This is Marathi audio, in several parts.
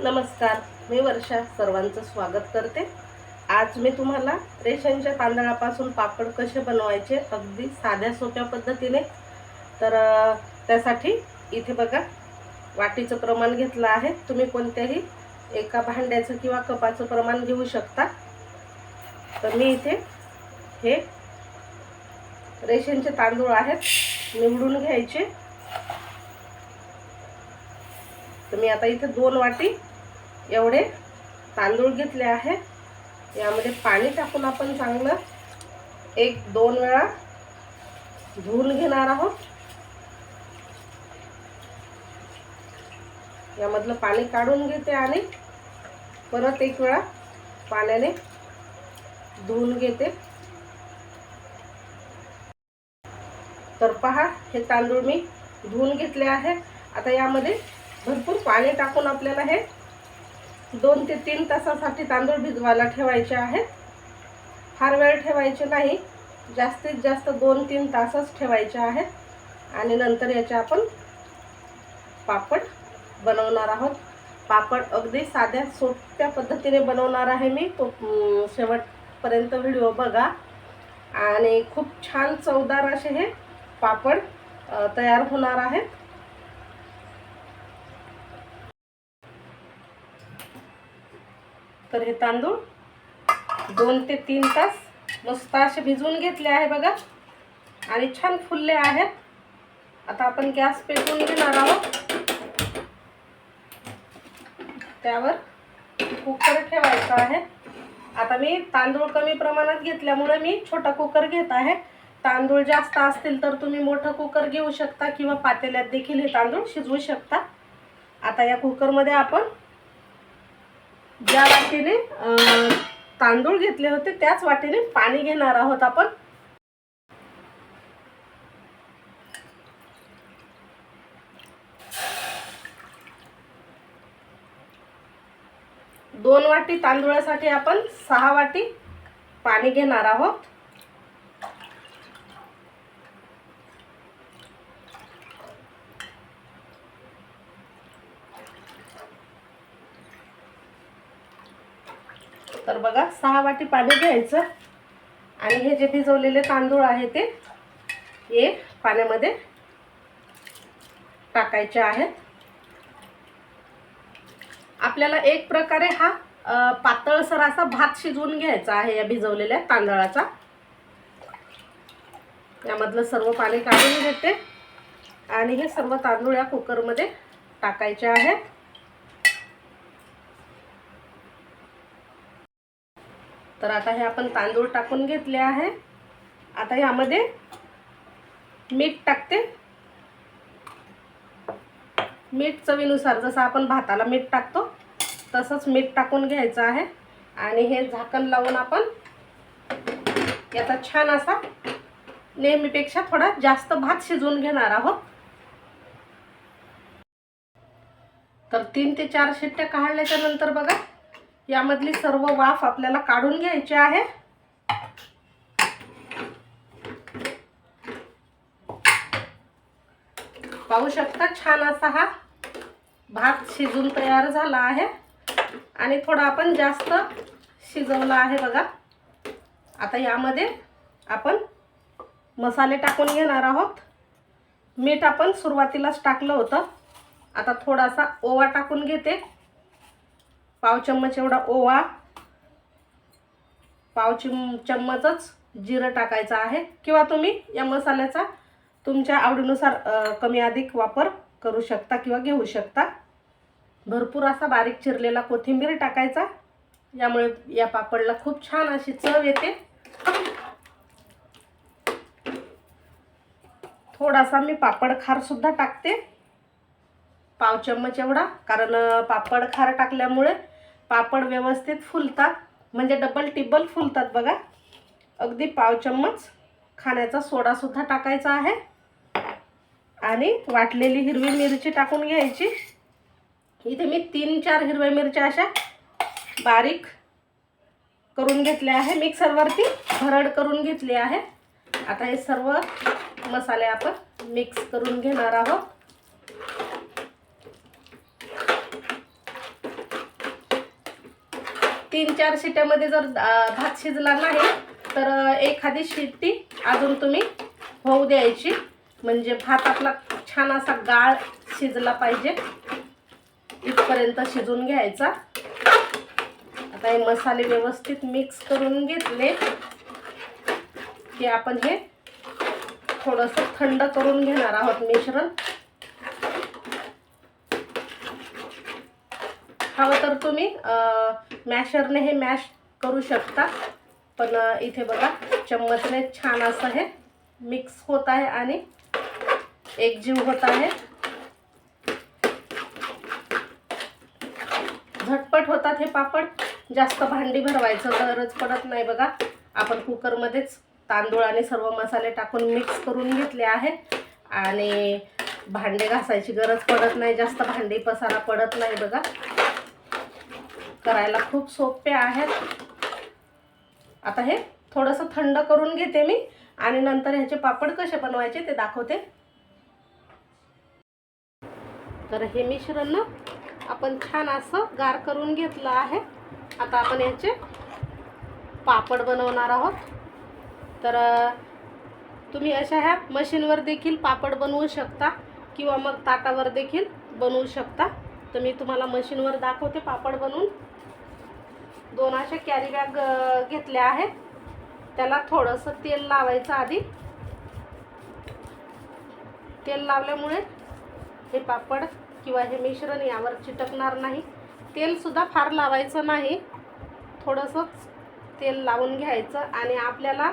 नमस्कार मी वर्षा सर्वांचं स्वागत करते. आज मी तुम्हाला रेशनच्या तांदळापासून पापड कसे बनवायचे अगदी साध्या सोप्या पद्धतीने. तर त्यासाठी इथे बघा वाटीचं प्रमाण घेतलं आहे. तुम्ही कोणत्याही एका भांड्याचं किंवा कपाचं प्रमाण घेऊ शकता. तर मी इथे हे रेशनचे तांदूळ आहेत निवडून घ्यायचे. तर मी आता इथे दोन वाटी एवढे तांदूळ घेतले आहे. यामध्ये पाणी टाकून आपण चांगलं एक दोन वेळा धुवून घेणार आहोत. यामधलं पाणी काढून घेते आणि परत एक वेळा पाण्याने धुवून घेते. तर पहा हे तांदूळ मी धुवून घेतले आहे. आता यामध्ये भरपूर पाणी टाकून आपल्याला हे दोन ते तीन तासासाठी तांदूळ भिजवायला ठेवायचे आहेत. फार वेळ ठेवायचे नाही. जास्तीत जास्त दोन तीन तासच ठेवायचे आहेत. आणि नंतर याचे आपण पापड बनवणार आहोत. पापड अगदी साध्या सोप्या पद्धतीने बनवणार आहे मी. तो शेवटपर्यंत व्हिडिओ बघा. आणि खूप छान चवदार असे हे पापड तयार होणार आहेत. तर हे तांदूळ दोन ते तीन तास मस्त असे भिजवून घेतले आहे बघा. आणि छान फुलले आहेत. आता आपण गॅस पेटवून घेणार आहोत. त्यावर कुकर ठेवायचा आहे. आता मी तांदूळ कमी प्रमाणात घेतल्यामुळे मी छोटा कुकर घेत आहे. तांदूळ जास्त असतील तर तुम्ही मोठं कुकर घेऊ शकता किंवा पातेल्यात देखील हे तांदूळ शिजवू शकता. आता या कुकरमध्ये आपण ज्या वाटीने अं, तांदूळ घेतले होते त्याच वाटीने पाणी घेणार आहोत आपण. दोन वाटी तांदूळासाठी आपण सहा वाटी पाणी घेणार आहोत तर बघा सहा वाटी पाणी घ्यायचं. आणि हे जे भिजवलेले तांदूळ आहे ते हे पाण्यामध्ये टाकायचे आहेत. आपल्याला एक प्रकारे हा पातळसर असा भात शिजवून घ्यायचा आहे या भिजवलेल्या तांदळाचा. यामधलं सर्व पाणी काढून घेते. आणि हे सर्व तांदूळ या कुकरमध्ये टाकायचे आहेत. तर आता हे आपण तांदूळ टाकून घेतले आहे. आता यामध्ये मीठ टाकते. मीठ चवीनुसार जसं आपण भाताला मीठ टाकतो तसंच मीठ टाकून घ्यायचं आहे. आणि हे झाकण लावून आपण याचा छान असा नेहमीपेक्षा थोडा जास्त भात शिजवून घेणार आहोत. तर तीन ते चार शिट्ट्या काढल्याच्या नंतर बघा यामधली सर्व वाफ आपल्याला काढून घ्यायची आहे. पाहू शकता छान असा हा भात शिजून तयार झाला आहे. आणि थोडा आपण जास्त शिजवला आहे बघा. आता यामध्ये आपण मसाले टाकून घेणार आहोत. मीठ आपण सुरुवातीलाच टाकलं होतं. आता थोडासा ओवा टाकून घेते. पाव चम्मच एवढा ओवा. पाव चिम चम्मचच जिरं टाकायचं आहे. किंवा तुम्ही या मसाल्याचा तुमच्या आवडीनुसार कमी अधिक वापर करू शकता किंवा घेऊ शकता. भरपूर असा बारीक चिरलेला कोथिंबीर टाकायचा. यामुळे या पापडला खूप छान अशी चव येते. थोडासा मी पापड खार सुद्धा टाकते. पाव चम्मच एवढा कारण पापड खार टाकल्यामुळे पापड व्यवस्थित फुलतात म्हणजे डबल टिबल फुलतात बघा. अगदी पाव चम्मच खाण्याचा सोडासुद्धा टाकायचा आहे. आणि वाटलेली हिरवी मिरची टाकून घ्यायची. इथे मी तीन चार हिरव्या मिरच्या अशा बारीक करून घेतल्या आहे मिक्सरवरती भरड करून घेतली आहे. आता हे सर्व मसाले आपण मिक्स करून घेणार आहोत. तीन चार शिट्यामध्ये जर भात शिजला नाही तर एखादी शिट्टी अजून तुम्ही होऊ द्यायची. म्हणजे भात आपला छान असा गाळ शिजला पाहिजे. इथपर्यंत शिजून घ्यायचा. आता हे मसाले व्यवस्थित मिक्स करून घेतले की आपण हे थोडंसं थंड करून घेणार आहोत मिश्रण. हवं तर तुम्ही मॅशरने हे मॅश करू शकता. पण इथे बघा चम्मचने छान असं हे मिक्स होत आहे आणि एकजीव होत आहे. झटपट होतात हे पापड. जास्त भांडी भरवायचं गरज पडत नाही बघा. आपण कुकरमध्येच तांदूळ आणि सर्व मसाले टाकून मिक्स करून घेतले आहे. आणि भांडे घासायची गरज पडत नाही. जास्त भांडी पसारा पडत नाही बघा. करायला खूप सोपे आहेत. आता हे थोडंसं थंड करून घेते मी आणि नंतर ह्याचे पापड कसे बनवायचे ते दाखवते. तर हे मिश्रण ना आपण छान असं गार करून घेतलं आहे. आता आपण याचे पापड बनवणार आहोत. तर तुम्ही अशा ह्या मशीनवर देखील पापड बनवू शकता किंवा मग ताटावर देखील बनवू शकता. तर मी तुम्हाला मशीनवर दाखवते पापड बनवून. दोन अशा कॅरी बॅग घेतल्या आहेत. त्याला थोडंसं तेल लावायचं आधी. तेल लावल्यामुळे हे पापड किंवा हे मिश्रण यावर चिटकणार नाही. तेलसुद्धा फार लावायचं नाही. थोडंसंच तेल लावून घ्यायचं आणि आपल्याला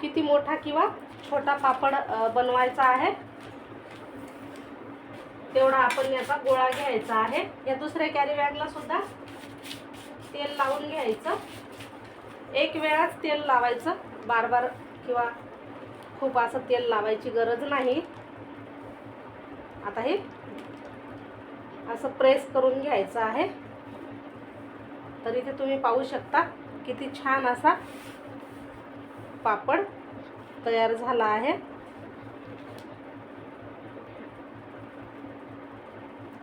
किती मोठा किंवा छोटा पापड बनवायचा आहे. तेवढा आपण याचा गोळा घ्यायचा आहे. या दुसऱ्या कॅरी बॅगला सुद्धा तेल लावून घ्यायचं. एक वेळाच तेल लावायचं. बार बार किंवा खूप असं तेल लावायची गरज नाही. आता हे असं प्रेस करून घ्यायचं आहे. तर इथे तुम्ही पाहू शकता किती छान असा पापड तयार झाला आहे.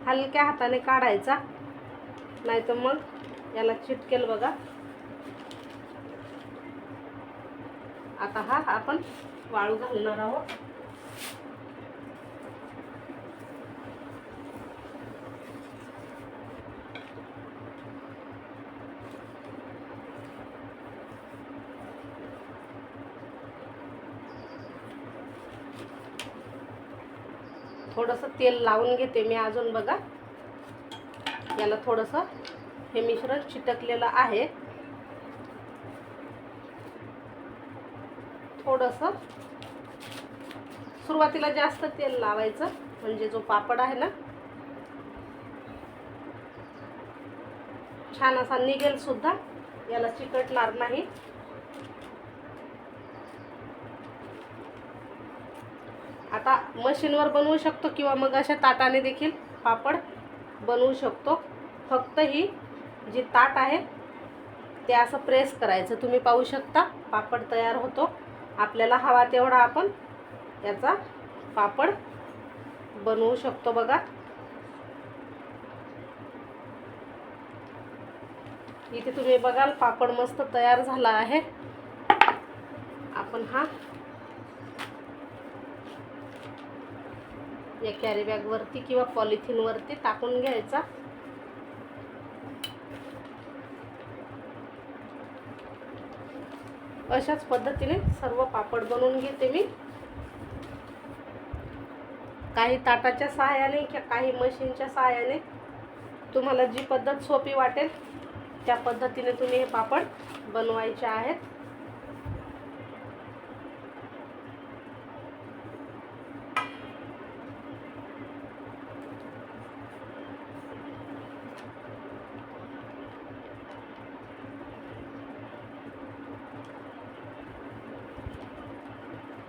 हलक्या हाताने काढायचा. नाही तर मग याला चिटकेल बघा. आता हा आपण वाळू घालणार आहोत. थोडंसं तेल लावून घेते मी अजून बघा. याला थोडंसं हे मिश्रण चिटकलेलं आहे. थोडंसं सुरुवातीला जास्त तेल लावायचं म्हणजे जो पापड आहे ना छान असा निघेल सुद्धा याला चिकटणार नाही. आता मशीनवर बनवू शकतो किंवा मग अशा ताटाने देखील पापड बनवू शकतो. फक्त ही जी ताट आहे ते असं प्रेस करायचं. तुम्ही पाहू शकता पापड तयार होतो. आपल्याला हवा तेवढा आपण याचा पापड बनवू शकतो बघा. इथे तुम्ही बघाल पापड मस्त तयार झाला आहे. आपण हा या कॅरीबॅगवरती किंवा पॉलिथिनवरती टाकून घ्यायचा. अशाच पद्धतीने सर्व पापड बनवून घेते मी. काही ताटाच्या सहाय्याने किंवा काही मशीनच्या सहाय्याने तुम्हाला जी पद्धत सोपी वाटेल त्या पद्धतीने तुम्ही हे पापड बनवायचे आहेत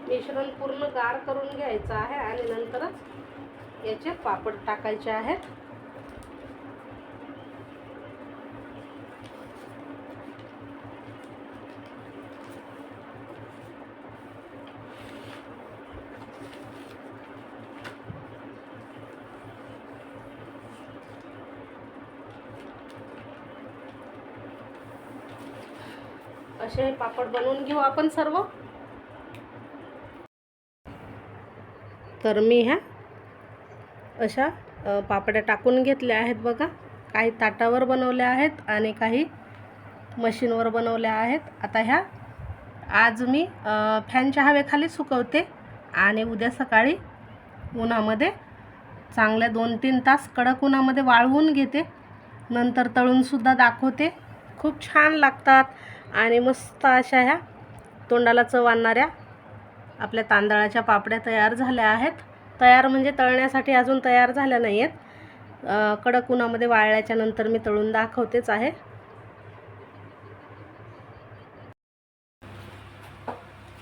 मिश्रण पूर्ण गार करून घ्यायचं आहे आणि नंतरच याचे पापड टाकायचे आहेत. असे पापड बनवून घेऊ आपण सर्व. तर मी ह्या अशा पापड्या टाकून घेतल्या आहेत बघा. काही ताटावर बनवल्या आहेत आणि काही मशीनवर बनवल्या आहेत. आता ह्या आज मी फॅनच्या हवेखाली सुकवते आणि उद्या सकाळी उन्हामध्ये चांगल्या दोन तीन तास कडक उन्हामध्ये वाळवून घेते. नंतर तळूनसुद्धा दाखवते. खूप छान लागतात आणि मस्त अशा ह्या तोंडाला चव आणणाऱ्या आपल्या तांदळाच्या पापड्या तयार झाल्या आहेत. तयार म्हणजे तळण्यासाठी अजून तयार झाल्या नाही आहेत कडक उन्हामध्ये वाळल्याच्या नंतर मी तळून दाखवतेच आहे.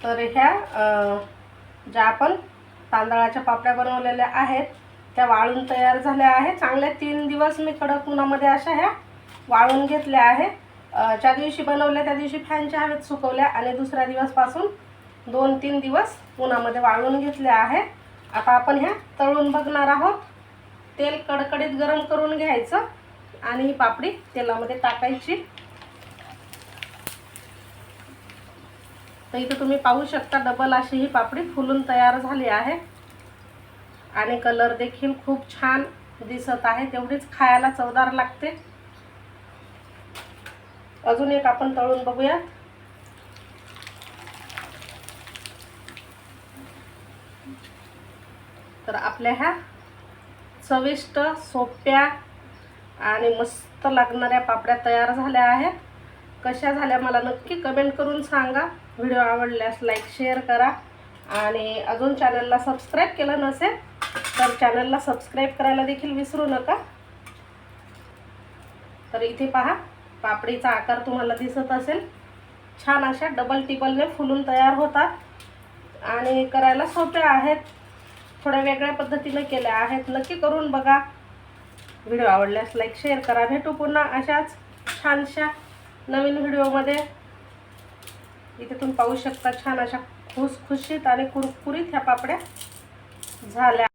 तर ह्या ज्या आपण तांदळाच्या पापड्या बनवलेल्या आहेत त्या वाळून तयार झाल्या आहेत. चांगल्या तीन दिवस मी कडक उन्हामध्ये अशा ह्या वाळून घेतल्या आहे ज्या दिवशी बनवल्या त्या दिवशी फॅनच्या हवेत सुकवल्या आणि दुसऱ्या दिवसपासून दोन तीन दिवस उन्हामध्ये वाळून घेतल्या आहे. आता आपण ह्या तळून बघणार आहोत. तेल कडकडीत गरम करून घ्यायचं आणि ही पापडी तेलामध्ये टाकायची. तर इथे तुम्ही पाहू शकता डबल अशी ही पापडी फुलून तयार झाली आहे. आणि कलर देखील खूप छान दिसत आहे. तेवढीच खायला चवदार लागते. अजून एक आपण तळून बघूयात. तर आपल्या ह्या चविष्ट सोप्या आणि मस्त लागणाऱ्या पापड्या तयार झाल्या आहेत. कशा झाल्या मला नक्की कमेंट करून सांगा. व्हिडिओ आवडल्यास लाईक शेअर करा. आणि अजून चॅनलला सबस्क्राईब केलं नसेल तर चॅनलला सबस्क्राईब करायला देखील विसरू नका. तर इथे पहा पापडीचा आकार तुम्हाला दिसत असेल. छान अशा डबल टिबलने फुलून तयार होतात. आणि करायला सोप्या आहेत. थोड्या वेगळ्या पद्धतीने केल्या आहेत. नक्की करून बघा. व्हिडिओ आवडल्यास लाईक शेअर करा. भेटू पुन्हा अशाच छानशा नवीन व्हिडिओमध्ये. इथे तुम्ही पाहू शकता छान अशा खुसखुशीत आणि कुरकुरीत ह्या पापड्या झाल्या.